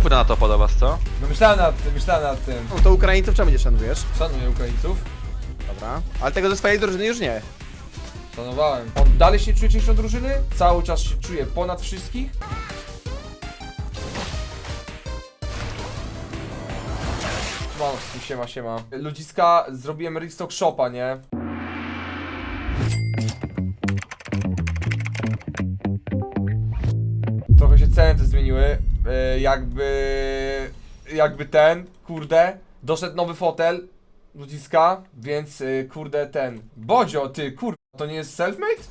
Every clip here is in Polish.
Pójdę na topa do was, co? No myślałem nad tym, myślałem nad tym. No to Ukraińców czemu nie szanujesz? Szanuję Ukraińców. Dobra. Ale tego ze swojej drużyny już nie. Szanowałem. On dalej się nie czuje częścią drużyny? Cały czas się czuje ponad wszystkich? Siema, siema, siema. Ludziska, zrobiłem restock shopa, nie? Trochę się ceny te zmieniły. E, jakby... Jakby ten, kurde, doszedł nowy fotel ludziska, więc y, kurde ten. Bodzio, ty, kurde, to nie jest self-made?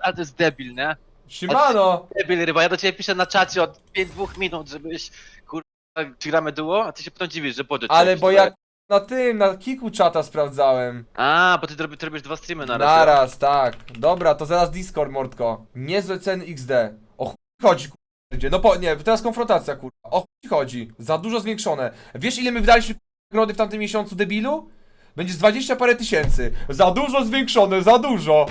Ale to jest debil, nie? Siemano! Debil ryba, ja do ciebie piszę na czacie od 5-2 minut, żebyś kurwa, czy gramy duo, a ty się potem dziwisz, że podzie Ale bo ja na tym, na kiku czata sprawdzałem. A, bo ty, robi, ty robisz dwa streamy na. Naraz, tak. Dobra, to zaraz Discord, mordko. Niezłe ceny XD. O chuj chodzi, kurde. No po, nie, teraz konfrontacja, kurwa. O chuj chodzi. Za dużo zwiększone. Wiesz ile my wydaliśmy nagrody w tamtym miesiącu, debilu? Będzie z 20 parę tysięcy. Za dużo zwiększone, za dużo.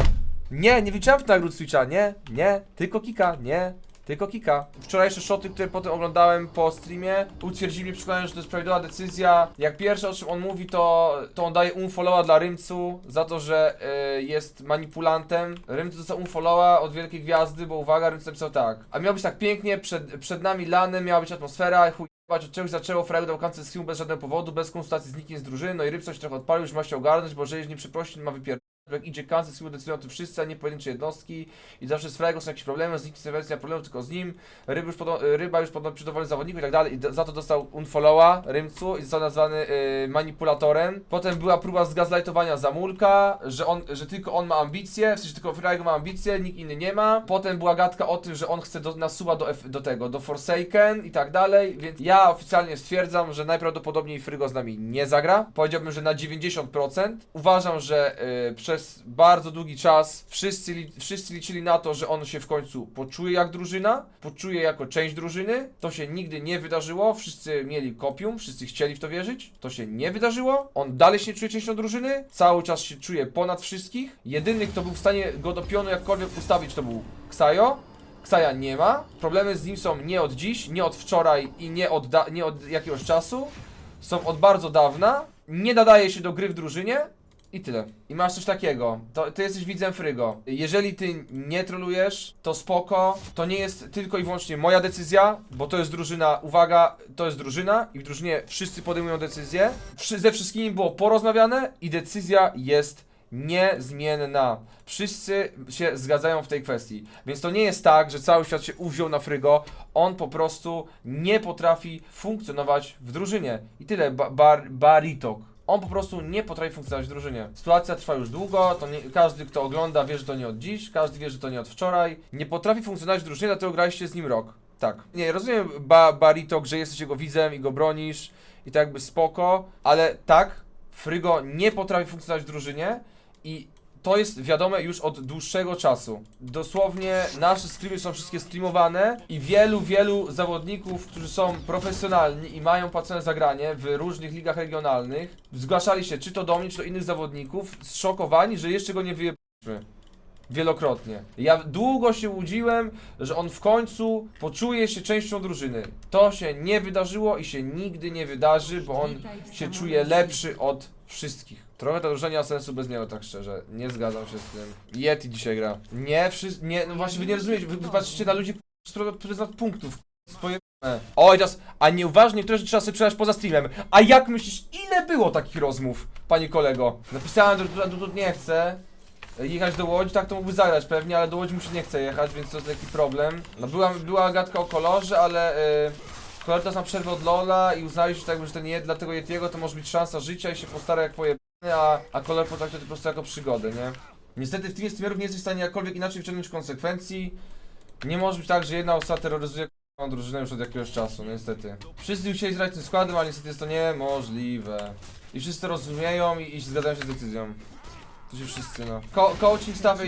Nie, nie widziałem w nagród Switcha, nie, nie, tylko kika, nie, tylko kika. Wczorajsze shoty, które potem oglądałem po streamie, utwierdzili mnie przekonanie, że to jest prawidłowa decyzja. Jak pierwsze o czym on mówi, to, to on daje unfollowa dla Rymcu za to, że y, jest manipulantem. Rymcu dostał unfollowa od wielkiej gwiazdy, bo uwaga, Rymcu napisał tak. A miało być tak pięknie, przed, przed nami lanem, miała być atmosfera, chuj Zobacz, od czegoś zaczęło Frag do końca streamu bez żadnego powodu, bez konsultacji z nikim z drużyny, no i Ryb coś trochę odpalił, już ma się ogarnąć, bo jeżeli nie przeprosi, ma wypier... Jak idzie kancel, streamu decydują o tym wszyscy, a nie pojedyncze jednostki i zawsze z Fragą są jakieś problemy, z nikim nie ma problemu, tylko z nim. Ryb już podo- ryba już podobno przy zawodniku i tak dalej i za to dostał unfollowa Rymcu i został nazwany y, manipulatorem. Potem była próba zgazlightowania Zamulka, że on, że tylko on ma ambicje, w sensie tylko Frag ma ambicje, nikt inny nie ma. Potem była gadka o tym, że on chce do, do, F, do tego, do Forsaken i tak dalej, więc ja oficjalnie stwierdzam, że najprawdopodobniej Frygo z nami nie zagra. Powiedziałbym, że na 90%. Uważam, że y, przez bardzo długi czas wszyscy, wszyscy liczyli na to, że on się w końcu poczuje jak drużyna, poczuje jako część drużyny. To się nigdy nie wydarzyło. Wszyscy mieli kopium, wszyscy chcieli w to wierzyć. To się nie wydarzyło. On dalej się nie czuje częścią drużyny, cały czas się czuje ponad wszystkich. Jedyny, kto był w stanie go do pionu jakkolwiek ustawić, to był Ksajo. Ksaja nie ma. Problemy z nim są nie od dziś, nie od wczoraj i nie od, nie od jakiegoś czasu. Są od bardzo dawna. Nie nadaje się do gry w drużynie. I tyle. I masz coś takiego. To, ty jesteś widzem Frygo. Jeżeli ty nie trolujesz, to spoko. To nie jest tylko i wyłącznie moja decyzja, bo to jest drużyna, uwaga, to jest drużyna i w drużynie wszyscy podejmują decyzje. Wszy, ze wszystkimi było porozmawiane i decyzja jest niezmienna. Wszyscy się zgadzają w tej kwestii. Więc to nie jest tak, że cały świat się uwziął na Frygo. On po prostu nie potrafi funkcjonować w drużynie. I tyle. Ba bar baritok. On po prostu nie potrafi funkcjonować w drużynie. Sytuacja trwa już długo, to nie, każdy kto ogląda wie, że to nie od dziś, każdy wie, że to nie od wczoraj. Nie potrafi funkcjonować w drużynie, dlatego graliście z nim rok. Tak. Nie, rozumiem ba Baritok, że jesteś jego widzem i go bronisz i tak jakby spoko, ale tak, Frygo nie potrafi funkcjonować w drużynie i to jest wiadome już od dłuższego czasu. Dosłownie nasze streamy są wszystkie streamowane i wielu, wielu zawodników, którzy są profesjonalni i mają płacone zagranie w różnych ligach regionalnych, zgłaszali się czy to do mnie, czy do innych zawodników, zszokowani, że jeszcze go nie wyjebaliśmy. Wielokrotnie. Ja długo się łudziłem, że on w końcu poczuje się częścią drużyny. To się nie wydarzyło i się nigdy nie wydarzy, bo on się czuje lepszy od wszystkich. Trochę to drużenie ma sensu bez niego, tak szczerze. Nie zgadzam się z tym. Yeti dzisiaj gra. Nie, wszyscy, nie, no właśnie wy nie rozumiecie, wy, patrzycie na ludzi z punktów. Swoje Oj, teraz, a nieuważnie, niektóre rzeczy trzeba sobie przelać poza streamem. A jak myślisz, ile było takich rozmów, panie kolego? Napisałem, że tu nie chcę jechać do Łodzi, tak to mógłby zagrać pewnie, ale do Łodzi mu się nie chce jechać, więc to jest taki problem. No była, była gadka o kolorze, ale yy, kolor teraz ma przerwę od Lola i uznaliśmy, tak, że ten nie dla tego Yetiego to może być szansa życia i się postara jak pojebany, a, a kolor potraktuje to po prostu jako przygodę, nie? Niestety w teamie streamerów nie jesteś w stanie jakkolwiek inaczej wyciągnąć konsekwencji. Nie może być tak, że jedna osoba terroryzuje k***ą drużynę już od jakiegoś czasu, no niestety. Wszyscy chcieli zgrać tym składem, ale niestety jest to niemożliwe. I wszyscy to rozumieją i, i zgadzają się z decyzją. To się wszyscy, no. Co coaching staff AD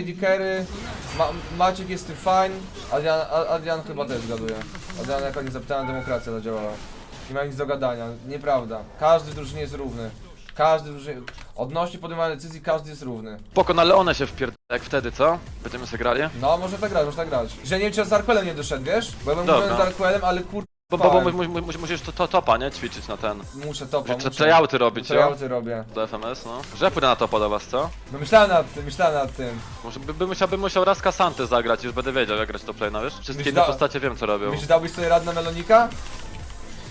Ma Maciek jest tym fajny, Adrian, Adrian chyba też zgaduje. Adrian jako nie zapytana demokracja zadziałała. Nie ma nic do gadania, nieprawda. Każdy w drużynie jest równy. Każdy. Odnośnie podejmowania decyzji, każdy jest równy. Spoko, na Leone się wpierd... jak wtedy, co? Będziemy sobie grali? No, może tak grać, może tak grać. Że nie wiem, czy ja z Arquelem nie doszedł, wiesz? Bo ja bym Dobra. mówił z Arquelem, ale kur... Bo, bo, bo mu- mu- mu- musisz to, to topa, nie? Ćwiczyć na ten. Muszę topa, Muszę muszę. tryouty robić, jo? Tryouty robię. Do FMS, no. Że pójdę na topa do was, co? No myślałem nad tym, myślałem nad tym. Może by, by musiał, bym musiał raz Kasanty zagrać, już będę wiedział jak grać to play, no wiesz? Wszystkie Myśla- inne postacie wiem co robią. Myślisz, dałbyś sobie radę na Melonika?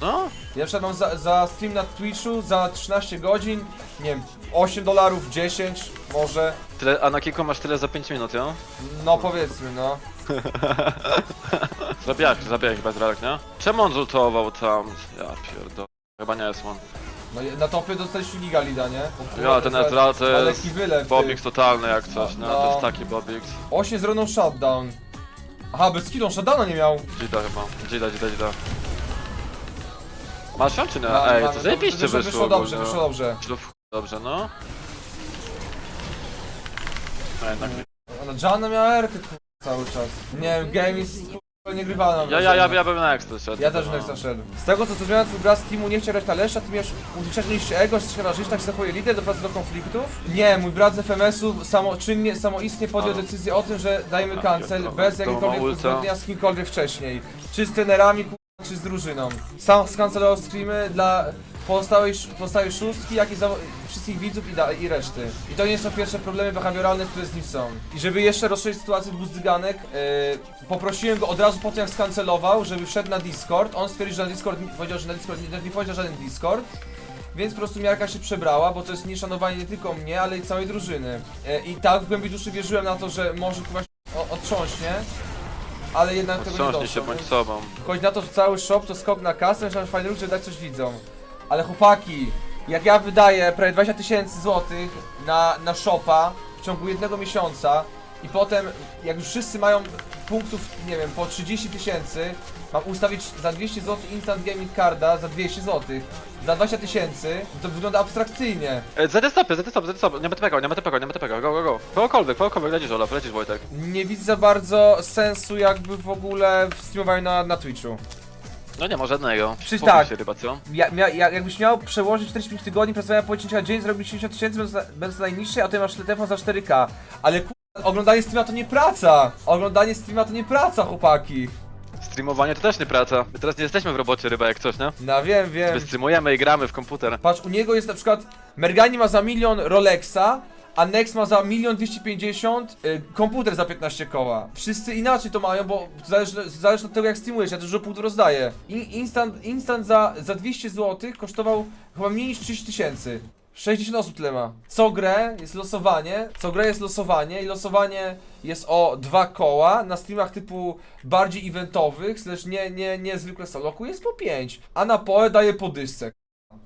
No? Ja przed mam za, za stream na Twitchu za 13 godzin, nie wiem, 8 dolarów, 10 może. Tyle, a na kilku masz tyle za 5 minut, jo? No powiedzmy, no. Zabijak, zabijak bez rarek, nie? Czemu on zultował tam? Ja pierdolę. Chyba nie jest on. no na topie dostaliśmy Giga Lida, nie? Ja, ten Ezra to jest wylew. Bobix totalny jak coś, no. No. To jest taki Bobix. 8 z roną shutdown. Aha, bez on shutdowna nie miał. Dzida chyba. Dzida, dzida, dzida. Masz ją czy nie? Ma- Ej, mamy- to zajebiście wyszło, wyszło, dobrze, ogólnie. wyszło dobrze. Wyszło w chuj dobrze, no. No jednak nie. Ona Janna miała Erkę cały czas. Nie wiem, game jest kurwa, niegrywalna. Ja, ja, ja, ja bym na Extra szedł. Ja też no. Nexa szedł. Z tego co zrozumiałem, twój brat z teamu nie chciał grać na Lesza, ty miałeś uciecznić ego, strzelasz tak się zachowuje lider, doprowadza do konfliktów? Nie, mój brat z FMS-u samoczynnie, samoistnie podjął Ale- decyzję o tym, że dajemy Ja cancel pierdolę, bez to ma jakiegokolwiek ulta. uzgodnienia z kimkolwiek wcześniej. Czy z trenerami, czy z drużyną. Sam skancelował streamy dla pozostałej, pozostałej szóstki, jak i za wszystkich widzów i, da, i reszty. I to nie są pierwsze problemy behawioralne, które z nim są. I żeby jeszcze rozszerzyć sytuację buzdyganek, yy, poprosiłem go od razu po tym jak skancelował, żeby wszedł na Discord. On stwierdził, że na Discord, powiedział, że na Discord nie, nie powiedział żaden Discord. Więc po prostu miarka się przebrała, bo to jest nieszanowanie nie tylko mnie, ale i całej drużyny. E, I tak w głębi duszy wierzyłem na to, że może kurwa się otrząśnie, ale jednak tego nie Otrząśnij się bądź sobą. Chodzi na to, że cały shop to skok na kasę, myślałem, że fajny ruch, żeby dać coś widzom. Ale chłopaki, jak ja wydaję prawie 20 tysięcy złotych na, na shopa w ciągu jednego miesiąca i potem, jak już wszyscy mają punktów, nie wiem, po 30 tysięcy, mam ustawić za 200 zł instant gaming carda za 200 zł, za 20 tysięcy, to wygląda abstrakcyjnie. E, ZD stopy, ZD stopy, ZD stopy. Nie ma TPK, nie ma TPK, nie ma TPK. Go, go, go. Kogokolwiek, kogokolwiek, lecisz Olaf, lecisz Wojtek. Nie widzę za bardzo sensu jakby w ogóle w streamowaniu na, na Twitchu. No nie ma żadnego. Przecież Spokój tak. się ryba, co? Ja, mia, ja, jakbyś miał przełożyć 45 tygodni pracowania po 10 na dzień, zrobić 70 tysięcy, będąc na- będąc najniższej, a ty masz telefon za 4K. Ale ku... oglądanie streama to nie praca! Oglądanie streama to nie praca, chłopaki! Streamowanie to też nie praca. My teraz nie jesteśmy w robocie ryba jak coś, nie? No wiem, wiem. My streamujemy i gramy w komputer. Patrz, u niego jest na przykład, Mergani ma za milion Rolexa, a Nex ma za milion 250, y, komputer za 15 koła. Wszyscy inaczej to mają, bo zależy, zależy od tego jak streamujesz, ja dużo punktów rozdaję. In, instant instant za, za 200 zł kosztował chyba mniej niż 30 tysięcy. 60 osób tyle ma. Co grę jest losowanie, co grę jest losowanie i losowanie jest o dwa koła na streamach typu bardziej eventowych, slash nie, nie, nie zwykle soloku jest po 5, a na poe daje po dysce.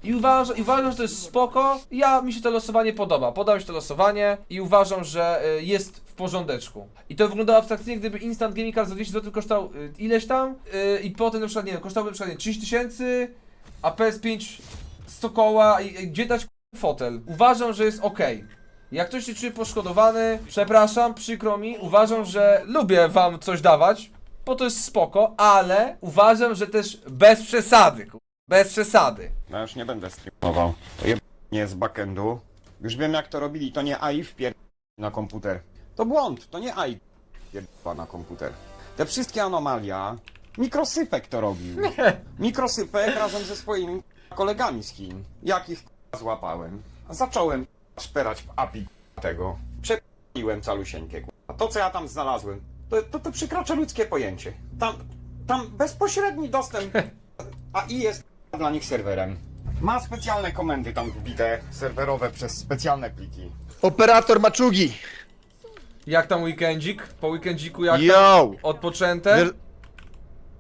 I uważam, i uważam, że to jest spoko. Ja mi się to losowanie podoba. Mi się to losowanie i uważam, że y, jest w porządeczku. I to wyglądało abstrakcyjnie, gdyby Instant Gaming Card za 200 zł koształ y, ileś tam y, i potem na przykład, nie wiem, kosztowałby na przykład nie, 30 tysięcy, a PS5 100 koła i i gdzie dać fotel. Uważam, że jest ok. Jak ktoś się czuje poszkodowany, przepraszam, przykro mi, uważam, że lubię wam coś dawać, bo to jest spoko, ale uważam, że też bez przesady, ku- bez przesady. No już nie będę streamował. To je nie z backendu. Już wiem jak to robili, to nie AI wpier... na komputer. To błąd, to nie AI wpier... na komputer. Te wszystkie anomalia, Mikrosypek to robił. Mikrosypek razem ze swoimi kolegami z Chin. Jak ich złapałem? Zacząłem szperać w API tego. Przepiłem calusieńkie. k***a. To co ja tam znalazłem, to, to, to przekracza ludzkie pojęcie. Tam, tam bezpośredni dostęp AI jest dla nich serwerem. Ma specjalne komendy tam wbite, serwerowe przez specjalne pliki. Operator maczugi! Jak tam weekendzik? Po weekendziku jak tam Yo! odpoczęte? Wiesz,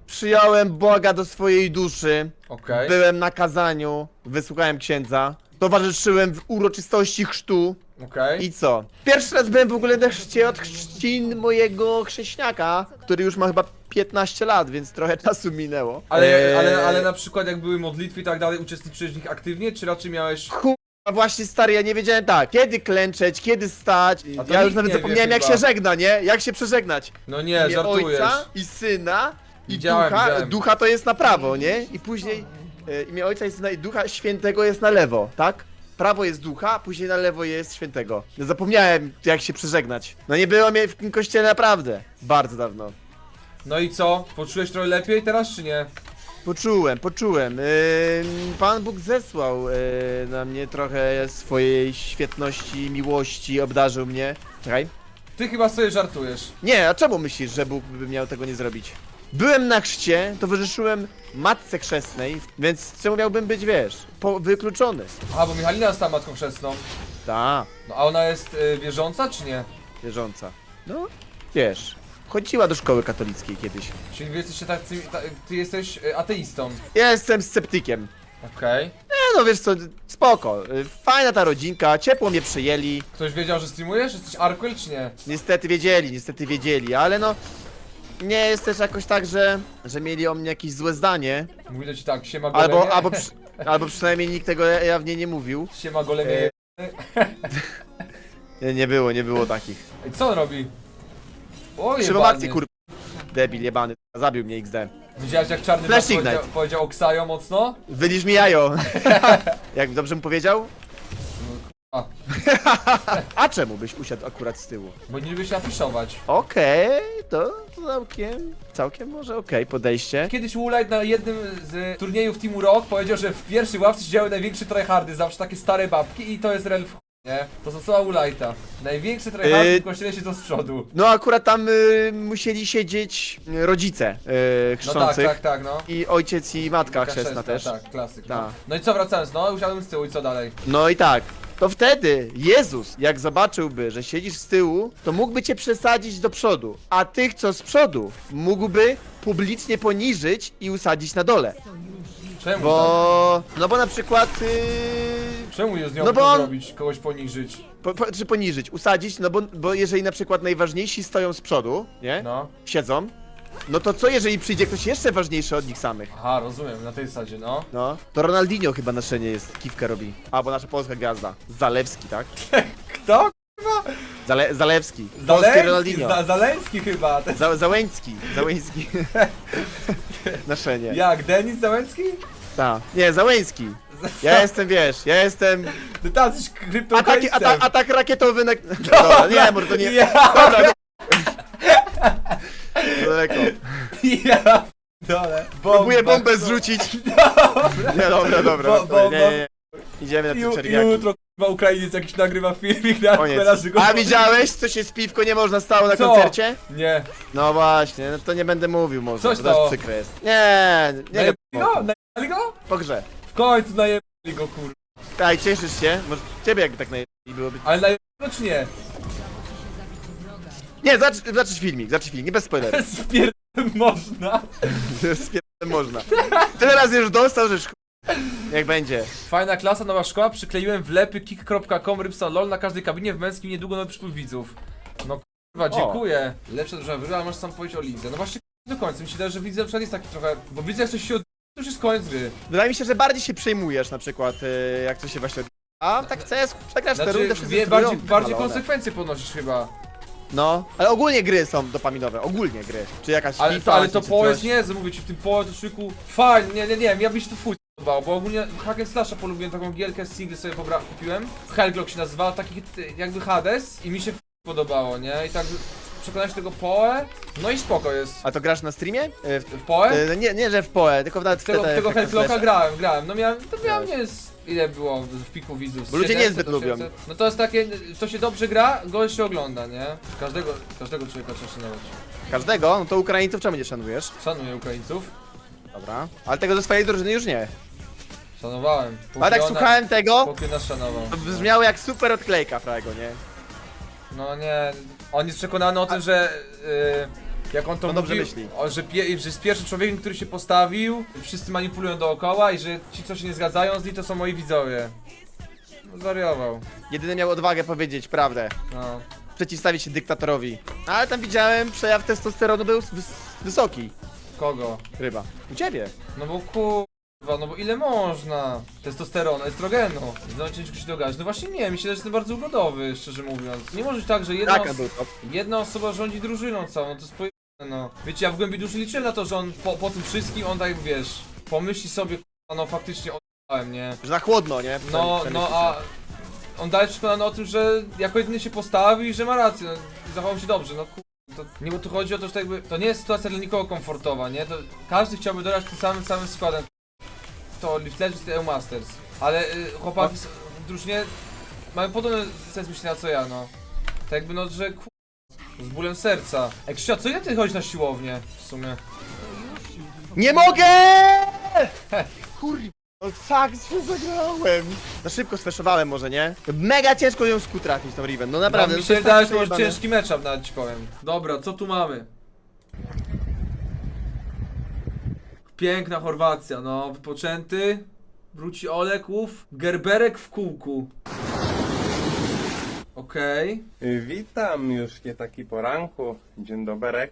Przyjąłem Boga do swojej duszy, Okej. byłem na kazaniu, wysłuchałem księdza, towarzyszyłem w uroczystości chrztu Okej. i co? Pierwszy raz byłem w ogóle na chrzcie od chrzcin mojego chrześniaka, który już ma chyba 15 lat, więc trochę czasu minęło. Ale, Eee, ale, ale na przykład jak były modlitwy i tak dalej, uczestniczyłeś w nich aktywnie, czy raczej miałeś... A właśnie stary, ja nie wiedziałem tak, kiedy klęczeć, kiedy stać. A to Ja już nikt nawet nie wie zapomniałem jak chyba. się żegna, nie? Jak się przeżegnać. No nie, imię żartujesz. ojca i syna i Widziałem, ducha. widziałem. Ducha to jest na prawo, nie? I później e, imię ojca i syna i ducha świętego jest na lewo, tak? Prawo jest ducha, później na lewo jest świętego. No zapomniałem jak się przeżegnać. No nie było mnie w tym kościele naprawdę. Bardzo dawno. No i co? Poczułeś trochę lepiej teraz, czy nie? Poczułem, poczułem. Ym, Pan Bóg zesłał y, na mnie trochę swojej świetności, miłości, obdarzył mnie. Czekaj. Ty chyba sobie żartujesz. Nie, a czemu myślisz, że Bóg by miał tego nie zrobić? Byłem na chrzcie, towarzyszyłem matce chrzestnej, więc czemu miałbym być, wiesz, po, wykluczony? Aha, bo Michalina jest tam matką chrzestną. Ta, No a ona jest y, wierząca czy nie? wierząca. No, wiesz, chodziła do szkoły katolickiej kiedyś. Czyli wy jesteście tacy, ta, ty jesteś y, ateistą. Ja jestem sceptykiem. Okej. Nie no, wiesz co, spoko. y, Fajna ta rodzinka, ciepło mnie przyjęli. Ktoś wiedział, że streamujesz? Jesteś Arkwell czy nie? Niestety wiedzieli, niestety wiedzieli, ale no... Nie jest też jakoś tak, że, że mieli o mnie jakieś złe zdanie. Mówi do ci tak, siema golemie. Albo, albo, przy, albo przynajmniej nikt tego jawnie nie mówił. Siema golemie. E, Nie, nie było, nie było takich. Ej, co on robi? O Szybą jebany. akcję, kur... Debil jebany, zabił mnie XD. Widziałeś jak czarny Flash Brat powiedział, Ignite. powiedział Oksajo mocno? Wyliż mi jajo. Jak dobrze mu powiedział? A. A czemu byś usiadł akurat z tyłu? Bo nie lubię się afiszować. Okej, to całkiem, całkiem może okej, podejście. Kiedyś Woolite na jednym z turniejów Teamu Rock powiedział, że w pierwszej ławce siedziały największe tryhardy, zawsze takie stare babki i to jest rel w chuj, nie? To są słowa Woolite'a. Największe tryhardy Yy. w kościele siedzą z przodu. No akurat tam y, musieli siedzieć y, rodzice y, No tak, chrzących. tak, tak, no. I ojciec i matka chrzestna też. Tak, klasyk. No. Tak. no i co, wracając, no, usiadłem z tyłu i co dalej? No i tak. To wtedy Jezus, jak zobaczyłby, że siedzisz z tyłu, to mógłby cię przesadzić do przodu, a tych, co z przodu, mógłby publicznie poniżyć i usadzić na dole. Czemu? tak? Bo. No bo na przykład. Yy, Czemu z nią No bo on- zrobić, kogoś poniżyć? po, po, czy poniżyć, usadzić, no bo, bo jeżeli na przykład najważniejsi stoją z przodu, nie? No. Siedzą. No to co jeżeli przyjdzie ktoś jeszcze ważniejszy od nich samych? Aha, rozumiem, na tej zasadzie, no. No, to Ronaldinho chyba na szenie jest, kiwkę robi. Albo nasza polska gwiazda. Zalewski, tak? Kto? Zale Zalewski. Polski Zaleński, Ronaldinho. Za, Zaleński chyba. Ten- Za Załęcki. Załęcki. na szenie. Jak, Denis Załęcki? Tak. Nie, Załęski. Ja jestem, wiesz, ja jestem... Ty tam jesteś Atak, atak, atak rakietowy na... Dobra, nie, może to nie... Ja, Dobra, to daleko. ja, dole. Próbuję bombę zrzucić. Nie, dobra, dobra. Bo- bo- nie, nie, nie. Idziemy na te Ju, czerwiaki. jutro k***a Ukrainiec jakiś nagrywa filmik na Koniec. Że go... A widziałeś, co się z piwko nie można stało na Co? koncercie? Nie. No właśnie, no to nie będę mówił może, Coś bo też stało. przykre jest. Nie, nie, Najebali go? Najebali go? po grze. W końcu najebali go, kur... Tak, cieszysz się? Może ciebie jakby tak najlepiej byłoby. Ale najebali go czy nie? Nie, zacz, zaczysz filmik, zaczysz filmik, nie bez spoilerów. Spier... można. Spierdolę można. Tyle razy już dostał, że ch- Jak będzie. Fajna klasa, nowa szkoła, przykleiłem wlepy kick.com, rybson lol na każdej kabinie w męskim, niedługo nowy przypływ widzów. No kurwa, dziękuję. Lepsza drużyna wygrała, ale możesz sam powiedzieć o lidze. No właśnie do końca, mi się wydaje, że w lidze na przykład jest taki trochę... Bo w lidze jak coś się od... to już jest koniec gry. Wydaje mi się, że bardziej się przejmujesz na przykład, y, jak to się właśnie od... A tak CS, przegrasz Znaczy, wszyscy wie, spróbują, bardziej, bardziej podnosisz chyba. No, ale ogólnie gry są dopaminowe, ogólnie gry. Czy jakaś Ale, FIFA, ale to czy coś. jest niezłe, mówię ci, w tym poło to szyku fajnie, nie, nie, nie, ja mi się to fuj podobało, bo ogólnie Hack and Slasha polubiłem, taką gierkę single sobie pobra- kupiłem. Hellglock się nazywa, taki jakby Hades i mi się fuj podobało, nie? I tak przekonałem się tego poe, no i spoko jest. A to grasz na streamie? W, W poe? y, nie, nie, że w PoE, tylko nawet w Tego, TT tego Hellglocka Slasha. grałem, grałem, no miałem, to miałem, nie jest, ile było w piku widzów? Bo ludzie 700, niezbyt lubią. 800? No to jest takie, to się dobrze gra, gość się ogląda, nie? Każdego, każdego człowieka trzeba szanować. Każdego? No to Ukraińców czemu nie szanujesz? Szanuję Ukraińców, Dobra. Ale tego ze swojej drużyny już nie. szanowałem. Ale tak Póki ona- słuchałem tego, Póki nas szanował. to brzmiało jak super odklejka Frego, nie? No nie, on jest przekonany o tym, że y, jak on to No dobrze mówił, myśli. o, że, pie, że jest pierwszym człowiekiem, który się postawił, wszyscy manipulują dookoła i że ci, co się nie zgadzają z nim, to są moi widzowie. No, zwariował. Jedyny miał odwagę powiedzieć prawdę. No. Przeciwstawić się dyktatorowi. Ale tam widziałem, przejaw testosteronu był wys wysoki. Kogo? Ryba. U ciebie. No bo kurwa, no bo ile można? Testosteronu, estrogenu. Znowu ciężko się dogadać. No właśnie nie, myślę, że jestem bardzo ugodowy, szczerze mówiąc. Nie może być tak, że jedna, Taka os był to. jedna osoba rządzi drużyną całą, no to jest pojebane, no. Wiecie, ja w głębi duszy liczyłem na to, że on po, po tym wszystkim, on tak wiesz, pomyśli sobie, kurwa, no faktycznie odpałem, nie? Że na chłodno, nie? No, Przemyśl no się. a on dalej przekonany o tym, że jako jedyny się postawi i że ma rację, no, zachował się dobrze, no kurwa, To, nie, bo tu chodzi o to, że to jakby, to nie jest sytuacja dla nikogo komfortowa, nie? To każdy chciałby dodać tym samym, samym składem. To Leaf Legends i EU Masters. Ale y, chłopaki s- w drużynie mają podobny sens myślenia co ja, no. Tak jakby no, że ku... z bólem serca. Ej, Krzysia, co ile ty chodzisz na siłownię w sumie? Nie mogę! Kurwa, no tak się zagrałem. Za szybko sfeszowałem może, nie? Mega ciężko ją sku trafić tą Riven, no naprawdę. No, mi no się to jest tak to przejebane. ciężki matchup nawet ci powiem. Dobra, co tu mamy? Piękna Chorwacja, no, wypoczęty. Wróci Oleków. Gerberek w kółku. Okej. Witam, już nie taki poranku. Dzień doberek.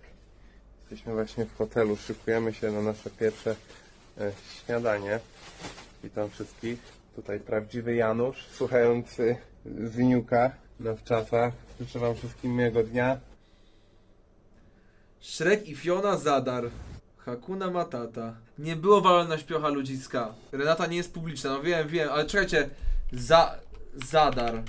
Jesteśmy właśnie w hotelu, szykujemy się na nasze pierwsze e, śniadanie. Witam wszystkich. Tutaj prawdziwy Janusz, słuchający Zniuka na wczasach. Życzę wam wszystkim miłego dnia. Shrek i Fiona Zadar. Hakuna Matata. Nie było walone na śpiocha ludziska. Renata nie jest publiczna, no wiem, wiem, ale czekajcie. Za... Zadar.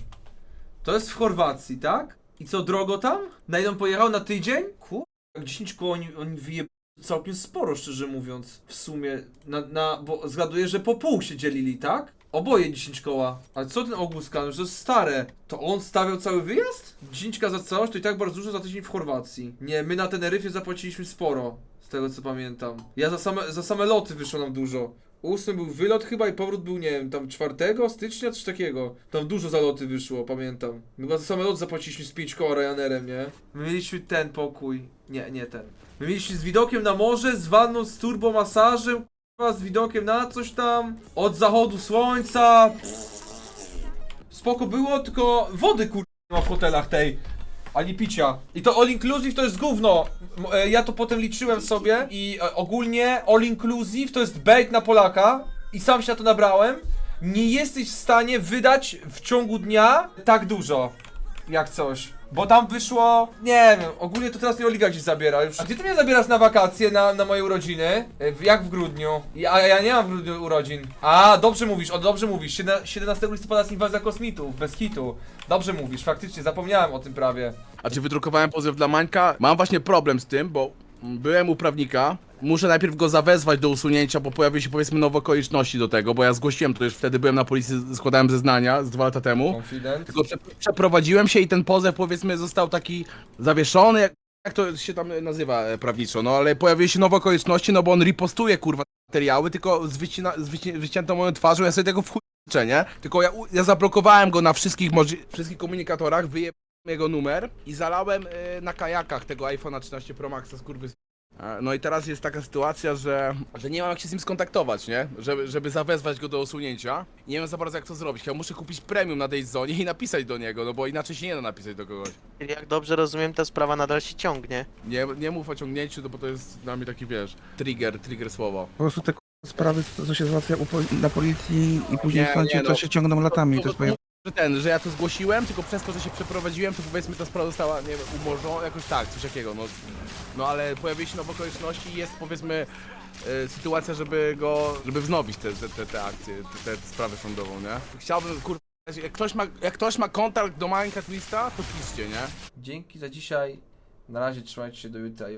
To jest w Chorwacji, tak? I co, drogo tam? Na on pojechał? Na tydzień? Kur... 10 koło oni, oni wyje... całkiem sporo, szczerze mówiąc. W sumie, na, na, bo zgaduję, że po pół się dzielili, tak? Oboje 10 koła. Ale co ten Auguskan? To jest stare. To on stawiał cały wyjazd? 10 za całość to i tak bardzo dużo za tydzień w Chorwacji. Nie, my na Teneryfie zapłaciliśmy sporo. Z tego co pamiętam. Ja za same, za same loty wyszło nam dużo. Ósmy był wylot chyba i powrót był, nie wiem, tam 4 stycznia, coś takiego. Tam dużo za loty wyszło, pamiętam. Chyba za same loty zapłaciliśmy z 5 koła Ryanerem, nie? My mieliśmy ten pokój. Nie, nie ten. My mieliśmy z widokiem na morze, z wanną, z turbomasażem, z widokiem na coś tam. Od zachodu słońca. Spoko było, tylko wody nie ma w hotelach tej. Ani picia. I to all inclusive to jest gówno. E, Ja to potem liczyłem sobie i e, ogólnie all inclusive to jest bait na Polaka i sam się na to nabrałem. Nie jesteś w stanie wydać w ciągu dnia tak dużo jak coś. Bo tam wyszło, nie wiem, ogólnie to teraz mnie Oliga gdzieś zabiera już. A gdzie ty mnie zabierasz na wakacje, na, na moje urodziny? E, Jak w grudniu? Ja, ja nie mam w grudniu urodzin. A, dobrze mówisz, o dobrze mówisz. Siedna- 17 listopada jest inwazja kosmitów, bez kitu. Dobrze mówisz, faktycznie, zapomniałem o tym prawie. A czy wydrukowałem pozew dla Mańka? Mam właśnie problem z tym, bo byłem u prawnika. Muszę najpierw go zawezwać do usunięcia, bo pojawiły się powiedzmy nowe okoliczności do tego, bo ja zgłosiłem to już wtedy byłem na policji, składałem zeznania z dwa lata temu. Confident. Tylko prze przeprowadziłem się i ten pozew powiedzmy został taki zawieszony, jak, jak to się tam nazywa e, prawniczo, no ale pojawiły się nowe okoliczności, no bo on ripostuje kurwa materiały, tylko z, wycina, z wyci wyciętą moją twarzą, ja sobie tego w chuj nie? Tylko ja, ja zablokowałem go na wszystkich, wszystkich komunikatorach, wyjebałem jego numer i zalałem e, na kajakach tego iPhone'a 13 Pro Maxa skurwy. No i teraz jest taka sytuacja, że, że nie mam jak się z nim skontaktować, nie? Żeby, żeby zawezwać go do usunięcia. Nie wiem za bardzo jak to zrobić. Ja muszę kupić premium na tej zonie i napisać do niego, no bo inaczej się nie da napisać do kogoś. Czyli jak dobrze rozumiem, ta sprawa nadal się ciągnie. Nie, nie mów o ciągnięciu, no bo to jest dla mnie taki, wiesz, trigger, trigger słowo. Po prostu te sprawy, co się załatwia u na policji i później Nie, w sądzie, nie, no. to się ciągną latami. To To- jest to- Że ten, że ja to zgłosiłem, tylko przez to, że się przeprowadziłem, to powiedzmy ta sprawa została, nie wiem, umorzona, jakoś tak, coś takiego, no. No ale pojawiły się nowe okoliczności i jest powiedzmy e, sytuacja, żeby go, żeby wznowić te, te, te, te akcje, te, te sprawę sądową, nie? Chciałbym, kur... Jak ktoś, ma, jak ktoś ma kontakt do Minecraft Twista, to piszcie, nie? Dzięki za dzisiaj. Na razie trzymajcie się do jutra.